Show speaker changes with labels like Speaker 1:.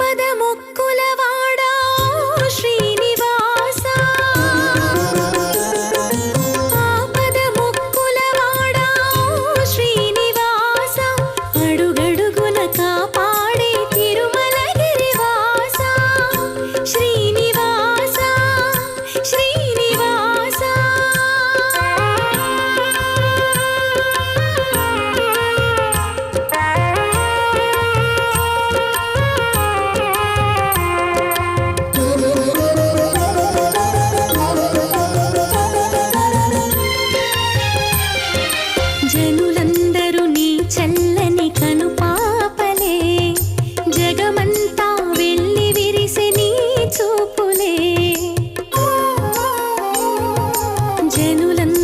Speaker 1: പദമുക്കുലവാ జనులందరూ నీ చల్లని కనుపాపలే. జగమంతా వెళ్ళి విరిసి నీ చూపులే. జనులందరూ